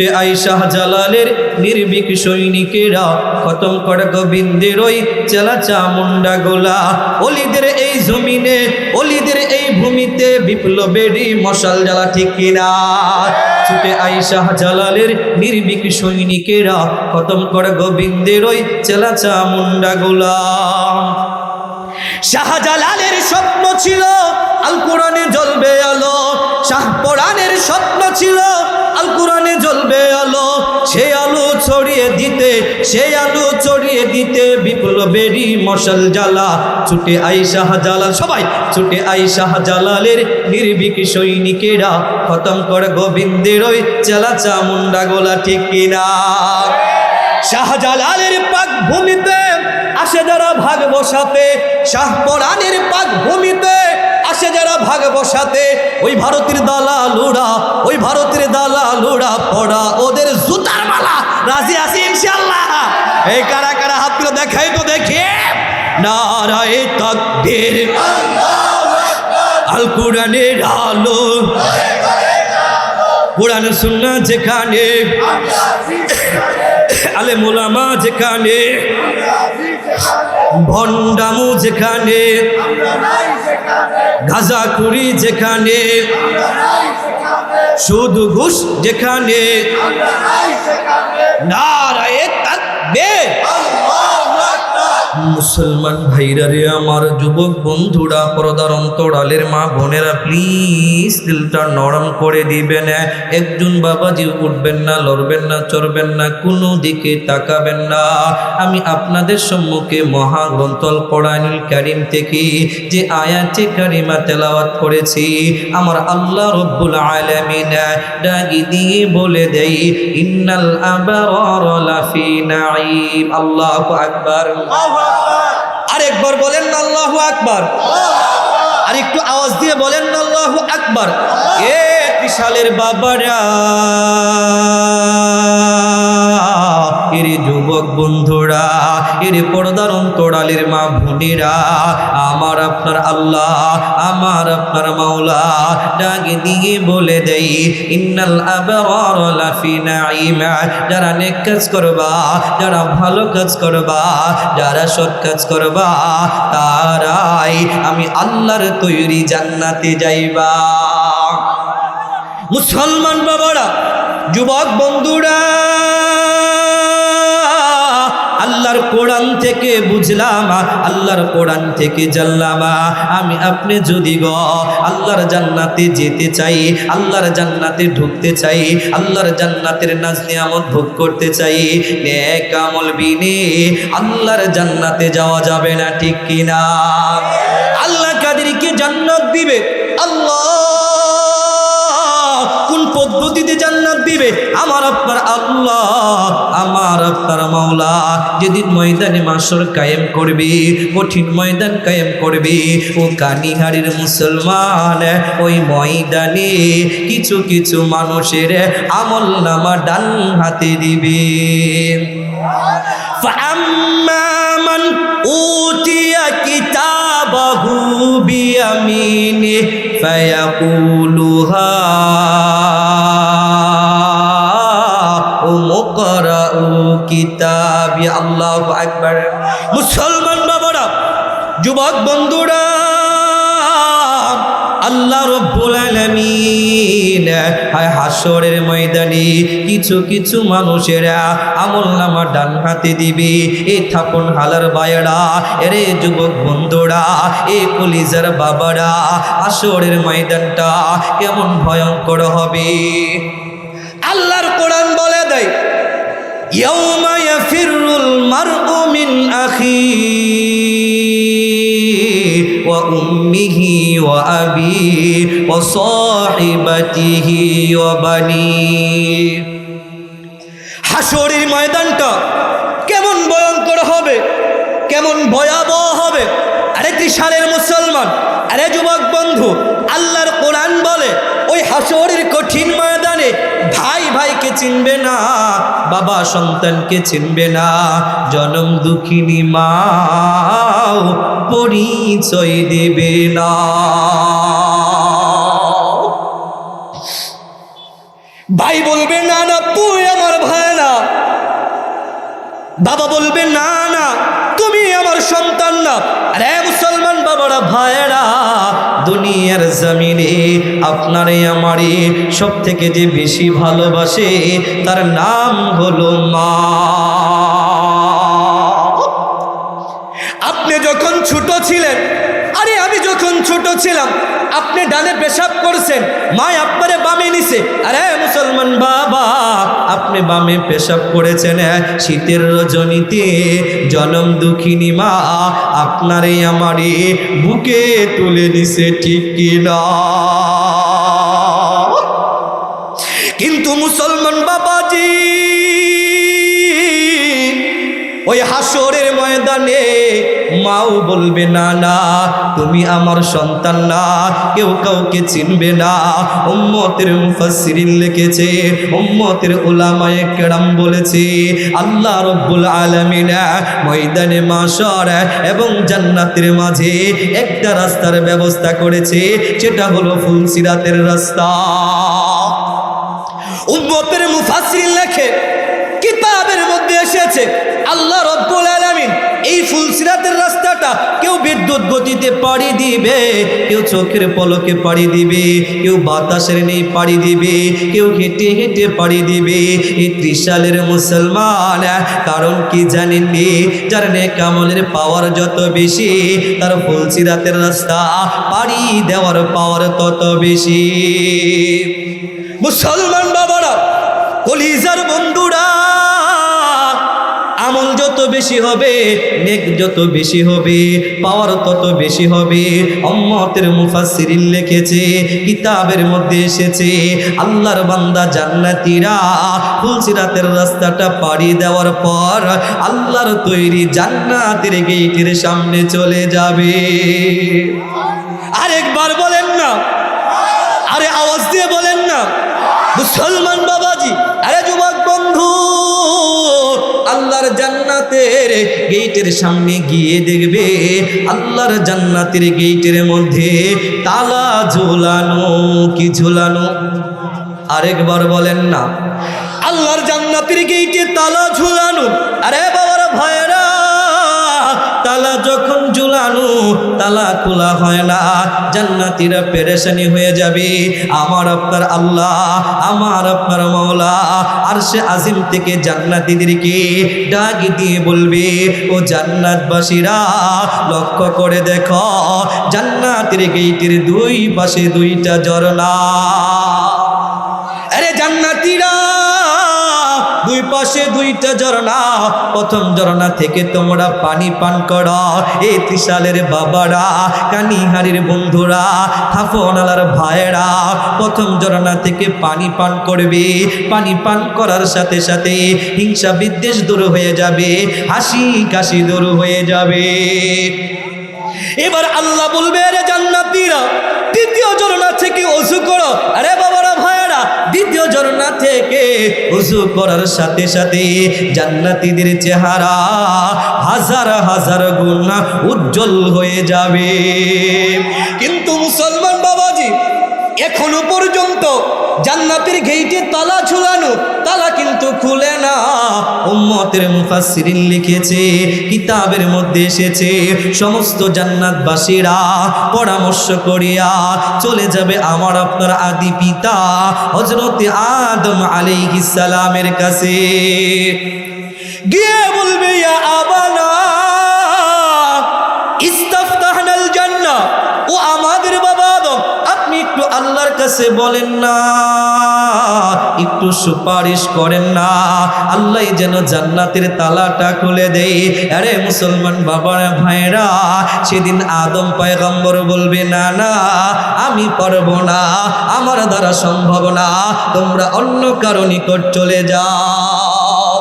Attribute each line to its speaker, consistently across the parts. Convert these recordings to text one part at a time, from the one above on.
Speaker 1: ছুটে আই শাহজালালের নির্বিক সৈনিকেরা খতম করে গোবিন্দের ওই চেলা চামুন্ডা গোলা। অলিদের এই জমিনে, অলিদের এই ভূমিতে বিপ্লবেরই মশাল জ্বালা ঠিক কিনা? ছুটে আই শাহজালালের নির্বিক সৈনিকেরা খতম করে গোবিন্দের ওই চেলা চামুন্ডা গোলা। শাহজালালের স্বপ্ন ছিল আল জ্বলবে আলো। শাহ কোরআনের স্বপ্ন ছিল। আল কোরআনে জ্বলবে আলো। সে আলো ছড়িয়ে দিতে, সে আলো ছড়িয়ে দিতে বিপ্লবেরই মশাল জ্বালা। ছুটে আই শাহজালাল, সবাই ছুটে আই শাহজালালের নির্বিক সৈনিকেরা। খতম করে গোবিন্দের ওই চেলা চামুন্ডা গোলা ঠিক কিনা। শাহজালালের পাক ভূমিতে আসে যারা ভাগ বসাতে, শাহ পাক ভূমিতে আসে যারা ভাগ বসাতে ওই ভারতের দালালুরা, ওই ভারতের দালালুরা পড়া ওদের জুতার মালা। রাজি আছি ইনশাল্লাহ এই কারা কারা হাত তুলে দেখাই তো দেখি। নারায় তকবীর। আল কোরআনের আলো। কোরআন সুন্নাহ যেখানে। আলে মোলামা যেখানে। ভণ্ডামু যেখানে। গাজাকুড়ি যেখানে শুধু ঘুষ যেখানে নারায়ে মুসলমান ভাইরা রে আমার যুবক বন্ধুরা, পর্দার অন্তরালের মা বোনেরা প্লিজ দিলটা নরম করে দিবেন। একজন বাবাজি উঠবেন না, লড়বেন না, চড়বেন না, কোনো দিকে তাকাবেন না। আমি আপনাদের সম্মুখে মহাগ্রন্থল কোরআনুল কারিম থেকে যে আয়াতে কারিমা তেলাওয়াত করেছি, আমার আল্লাহ রব্বুল আলামিন ডাকি দিয়ে বলে দেই, ইন্নাল নাঈম। আল্লাহু আকবার। আরেকবার বলেন না আল্লাহু আকবার। আর একটু আওয়াজ দিয়ে বলেন না আল্লাহু আকবার। এ বিশালের বাবারা, এর যুবক বন্ধুরা এরে পর্দার অন্তরালের মা বোনেরা, আমার আপনার আল্লাহ, আমার আপনার মাওলা, ডাকে দিয়ে বলে দেই, ইন্নাল আবরার লাফি নাঈমা যারা নেক কাজ করবা, যারা ভালো কাজ করবা, যারা সৎ কাজ করবা, তারাই আমি আল্লাহর তৈরি জান্নাতে যাইবা। মুসলমান বাবারা, যুবক বন্ধুরা আল্লাহর কোরআন থেকে বুঝলাম, আল্লাহর কোরআন থেকে জানলাম, আমি আপনি যদি গ, আল্লাহর জান্নাতে যেতে চাই, আল্লাহর জান্নাতে ঢুকতে চাই, আল্লাহর জান্নাতের নাজ নিয়ামত ভোগ করতে চাই, নেক আমল বিনে আল্লাহর জান্নাতে যাওয়া যাবে না, ঠিক কিনা? আল্লাহ কাদেরকে জান্নাত দিবে। আল্লাহ কোন পদ্ধতিতে জান্নাত দিবে আমার আপনার আল্লাহ আমার আপনার মাওলা যেদিন ময়দানে মাসর কায়েম করবে কঠিন ময়দান কায়েম করবে ও কানিহারির মুসলমান ওই ময়দানে কিছু কিছু মানুষের আমল নামা ডান হাতে দিবে فأما من أوتي كتابه بيمينه فيقول هاؤم কিতাব, আল্লাহ একবার মুসলমান বাবারা, যুবক বন্ধুরা, আল্লাহ হাসরের ময়দানে কিছু কিছু মানুষেরা আমল নামা ডান হাতে দিবে। এ থাকুন হালার বায়রা, এরে যুবক বন্ধুরা, এ কলিজার বাবারা হাসরের ময়দানটা কেমন ভয়ঙ্কর হবে। আল্লাহর কোরআন বল ইয়াউমা ইয়াফিরুল মারউ মিন আখি ওয়া উম্মিহি হাসরের ময়দানটা কেমন ভয়ঙ্কর হবে, কেমন ভয়াবহ হবে। আরে ত্রিশালের মুসলমান, আরে যুবক বন্ধু, আল্লাহর কোরআন বলে, ওই হাসরের কঠিন ময়দান চিনবে না, বাবা সন্তানকে চিনবে না। জনম দুঃখিনী মা পরিচয় দেবে না। ভাই বলবে, না না, তুই আমার ভাই না। বাবা বলবে, না না, তুমি আমার সন্তান না। আরে, মুসলমান বাবারা ভাইরা দুনিয়ার জমিনে আপনারে আমারে সব থেকে যে বেশি ভালোবাসে তার নাম হলো মা। আপনি যখন ছোট ছিলেন আরে আমি যখন ছোট ছিলাম, আপনি ডানে পেশাব করছেন মা আপনারে বামে নিছে। আরে মুসলমান বাবা, আপনি বামে পেশাব করেছেন শীতের রজনীতে, জনম দুঃখিনী মা, আপনারে আমারে বুকে তুলে নিছে ঠিক কিনা? কিন্তু মুসলমান ওই হাসরের ময়দানে মাও বলবে, না না, তুমি আমার সন্তান না, কেউ কাউকে চিনবে না। উম্মতের মুফাসসিরিন লিখেছে, উম্মতের উলামায়ে কেরাম বলেছে, আল্লাহ রব্বুল আলামিন ময়দানে মাশর এবং জান্নাতের মাঝে একটা রাস্তার ব্যবস্থা করেছে সেটা হলো ফুলসিরাতের রাস্তা। উম্মতের মুফাসসিরিন লেখে কিতাবের মধ্যে এসেছে, আল্লাহ রব্বুল আলামিন এই ফুলসিরাতের রাস্তাটা কেউ বিদ্যুৎ গতিতে পাড়ি দিবে, কেউ চোখের পলকে পাড়ি দিবে, কেউ বাতাসের নেই পাড়ি দিবে, কেউ হেঁটে হেঁটে পাড়ি দিবে। এই ত্রিশালের মুসলমান কারণ কি জানেননি? যার নেক আমলের পাওয়ার যত বেশি, তার ফুলসিরাতের রাস্তা পাড়ি দেওয়ার পাওয়ার তত বেশি। মুসলমান বাবারা, কলিজার বন্ধুরা আমল যত বেশি হবে, নেক যত বেশি হবে, পাওয়ার তত বেশি হবে। অম্মতের মুফাসসিরিন লিখেছে, কিতাবের মধ্যে এসেছে, আল্লাহর বান্দা জান্নাতীরা ফুলসিরাতের রাস্তাটা পাড়ি দেওয়ার পর আল্লাহর তৈরি জান্নাতের গেটের সামনে চলে যাবে। আরেকবার বলেন না। আরে আওয়াজ দিয়ে বলেন না। মুসলমান বাবাজি, আরে যুবক বন্ধু আল্লাহর জান্নাতের গেটের সামনে গিয়ে দেখবে, আল্লাহর জান্নাতের গেটের মধ্যে তালা ঝুলানো, কি ঝোলানো? আরেকবার বলেন না। আল্লাহর জান্নাতের গেটে তালা ঝুলানো। আরে বাবার ভাইরা তালা যখন তালা খোলা হয় না, জান্নাতিরা পেরেশানি হয়ে যাবে। আমার আপনার আল্লাহ, আমার আপনার মৌলা আর সে আজিম থেকে জান্নাতিদেরকে ডাক দিয়ে বলবে, ও জান্নাতবাসীরা, লক্ষ্য করে দেখো, জান্নাতের গেইটির দুই পাশে দুইটা ঝরনা পাশে দুইটা ঝরনা প্রথম ঝরনা থেকে তোমরা পানি পান করো। এই ত্রিশালের বাবারা, কানিহারির বন্ধুরা, হাফনালার ভাইয়েরা, প্রথম ঝরনা থেকে পানি পান করবে। পানি পান করার সাথে সাথে হিংসা বিদ্বেষ দূর হয়ে যাবে, হাসি কাশি দূর হয়ে যাবে। এবার আল্লাহ বলবে, রে জান্নাতীরা দ্বিতীয় ঝরনা থেকে অজু করো। আরে বাবারা দ্বিতীয় থেকে উজু করার সাথে সাথে জান্নাতিদের চেহারা হাজার হাজার গুণা উজ্জ্বল হয়ে যাবে। কিন্তু মুসলমান বাবাজি, এখনও পর্যন্ত জান্নাতের গেইটে তালা ঝুলানো, তালা কিন্তু খুলে না। উম্মতের মুফাসসিরিন লিখেছে, কিতাবের মধ্যে এসেছে, সমস্ত জান্নাতবাসীরা পরামর্শ করিয়া চলে যাবে আমার আপনার আদি পিতা হজরতে আদম আলাইহিস সালামের কাছে। গিয়ে বলবে, ইয়া আবানা কাছে বলেন না, একটু সুপারিশ করেন না। আল্লাহ যেন জান্নাতের তালাটা খুলে দেয়। আরে মুসলমান বাবার ভাইরা সেদিন আদম পয়গম্বর বলবে, না না, আমি পারব না, আমার দ্বারা সম্ভব না, তোমরা অন্য কারও নিকট চলে যাও।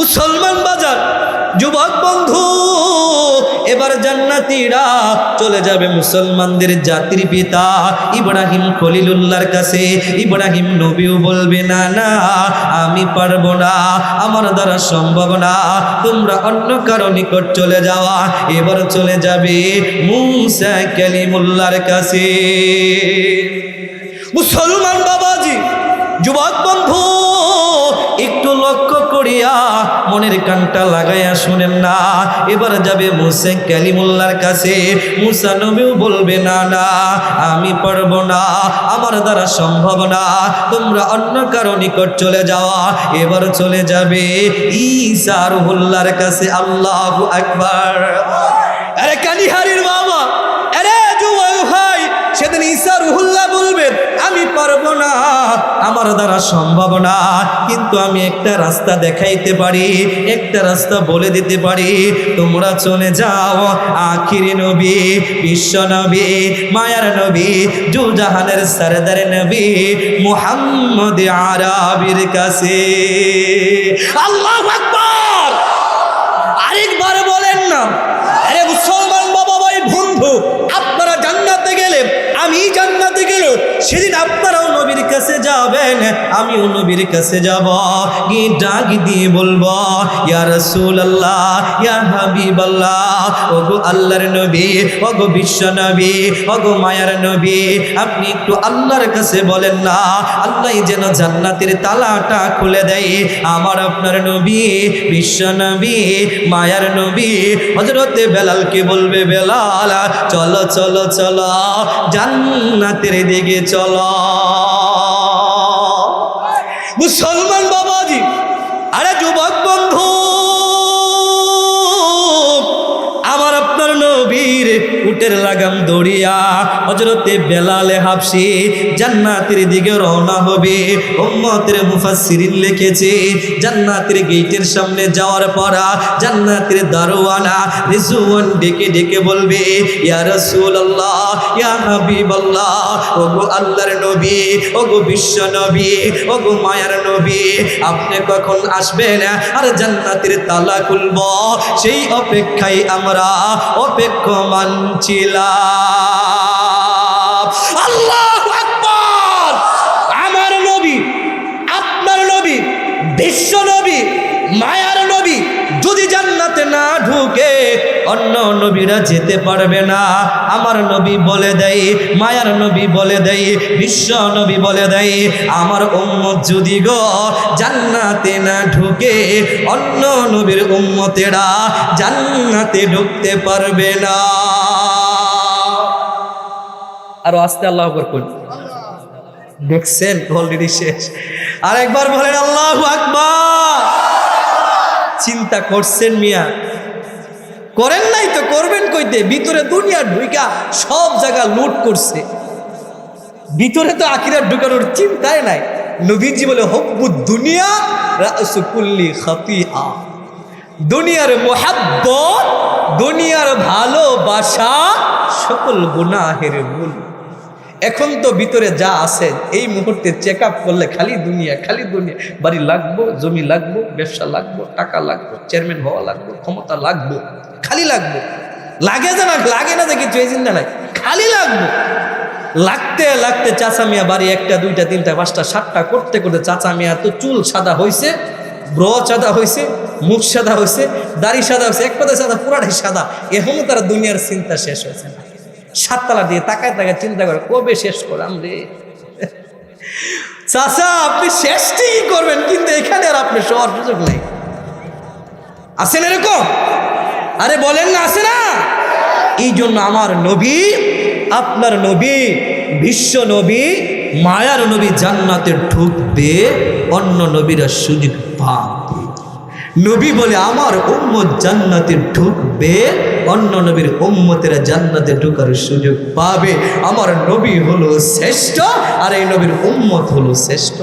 Speaker 1: মুসলমান বাজার, যুবক বন্ধু এবার জান্নাতীরা চলে যাবে মুসলমানদের জাতির পিতা। ইব্রাহিম খলিলুল্লাহর কাছে ইব্রাহিম নবীও বলবে, না না, আমি পারব না, আমার দ্বারা সম্ভব না। তোমরা অন্য কারও নিকট চলে যাওয়া। এবার চলে যাবে মুসা কালিমুল্লাহর কাছে। মুসলমান বাবাজি, যুবক বন্ধু করিয়া মনের কানটা লাগাইয়া শুনেন না। এবার যাবে মুসে ক্যালিমুল্লার কাছে। মুসা নবীও বলবে, না না, আমি পারব না। আমার দ্বারা সম্ভব না। তোমরা অন্য কারও নিকট চলে যাওয়া। এবার চলে যাবে ঈসা রুহুল্লার কাছে। আল্লাহ আকবার। আরে কানিহারির মামা আরে ভাই, সেদিন ঈসা রুহুল্লাহ বলবেন আমি পারব না, আমার দ্বারা সম্ভব না। কিন্তু আমি একটা রাস্তা দেখাইতে পারি, একটা রাস্তা বলে দিতে পারি। তোমরা চলে যাও, আখিরি নবী, বিশ্ব নবী, মায়ার নবী জুজাহানের সরদার নবী, মুহাম্মদ আরাবির কাছে। আল্লাহ আরেকবার বলেন না। জান্নাতে গেল, সেদিন আপনারাও নবীর কাছে যাবেন, আমিও নবীর কাছে যাব। গিয়ে ডাক দিয়ে বলব, ইয়া রাসূলুল্লাহ, ইয়া হাবিবাল্লাহ, ওগো আল্লাহর নবী, ওগো বিশ্ব নবী, ওগো মায়ার নবী, আপনি একটু আল্লাহর কাছে বলেন না, আল্লাহ যেন জান্নাতের তালাটা খুলে দেয়। আমার আপনার নবী, বিশ্ব নবী, মায়ার নবী হজরতে বেলালকে বলবে, বেলাল, চলো চলো চলো জান্নাতের দিকে চলো। মুসলমান উটের লাগাম দড়িয়া হজরতে বেলালে হাফসি জান্নাতের দিকে রওনা হবে। উম্মতের মুফাসসিরিন লিখেছে, জান্নাতের গেটের সামনে যাওয়ার পর জান্নাতের দারোয়ানা রিজওয়ান ডেকে ডেকে বলবে, ইয়া রাসূলুল্লাহ, ইয়া হাবিবাল্লাহ, ওগো আল্লাহর নবী, ওগো বিশ্ব নবী, ওগো মায়ার নবী, আপনি কখন আসবেন আর জান্নাতের তালা খুলব, সেই অপেক্ষায় আমরা অপেক্ষমান আকবার! আমার নবী, আপনার নবী, বিশ্ব নবী, মায়ার নবী, যদি জান্নাতে না ঢুকে, অন্য নবীরা যেতে পারবে না। আমার নবী বলে দেয়, মায়ার নবী বলে দেয়, বিশ্ব নবী বলে দেয়, আমার উম্মত যদি গো জান্নাতে না ঢুকে, অন্য নবীর উম্মতেরা জান্নাতে ঢুকতে পারবে না। আরও আস্তে আল্লাহ করুন দেখছেন অলরেডি শেষ। আর একবার বলেন, আল্লাহ আকবার। চিন্তা করছেন মিয়া। করেন নাই তো, করবেন কইতে। ভিতরে দুনিয়া ঢুইকা সব জায়গা লুট করছে। ভিতরে তো আকিরার ঢুকানোর চিন্তাই নাই। নবীজি বলে, হব্বু দুনিয়া রাসুকুল্লি খাতিয়া দুনিয়ার মোহাব্বত, দুনিয়ার ভালোবাসা সকল গুনাহের মূল। এখন তো ভিতরে যা আছে, এই মুহূর্তে চেক করলে খালি দুনিয়া খালি দুনিয়া। বাড়ি লাগবো, জমি লাগবো, ব্যবসা লাগবো, টাকা লাগবো চেয়ারম্যান হওয়া লাগবো, ক্ষমতা লাগবো, খালি লাগবো। লাগে যে না, লাগে না যে কিছু চিন্তা নাই। খালি লাগবো। লাগতে লাগতে চাচা মিয়া বাড়ি একটা, দুইটা, তিনটা, পাঁচটা, সাতটা, করতে করতে চাচা মিয়া তো চুল সাদা হয়েছে ব্র সাদা হয়েছে মুখ সাদা হয়েছে দাড়ি সাদা হয়েছে এক কথায় সাদা, পুরাটাই সাদা। এখনও তারা দুনিয়ার চিন্তা শেষ হয়েছে না। সাততলা দিয়ে তাকায় তাকায় চিন্তা করে, কবে শেষ করলাম রে? চাচা, আপনি শেষ ঠিকই করবেন, কিন্তু এখানে আর আপনি সবার সুযোগ নেই। আছেন এরকম? আরে বলেন না, আছে না? এই জন্য আমার নবী, আপনার নবী, বিশ্ব নবী, মায়ার নবী জান্নাতে ঢুকবে, অন্য নবীরা সুযোগ পাবে। নবী বলে, আমার উম্মত জান্নাতে ঢুকবে, অন্য নবীর উম্মতেরা জান্নাতে ঢুকার সুযোগ পাবে। আমার নবী হলো শ্রেষ্ঠ, আর এই নবীর উম্মত হলো শ্রেষ্ঠ।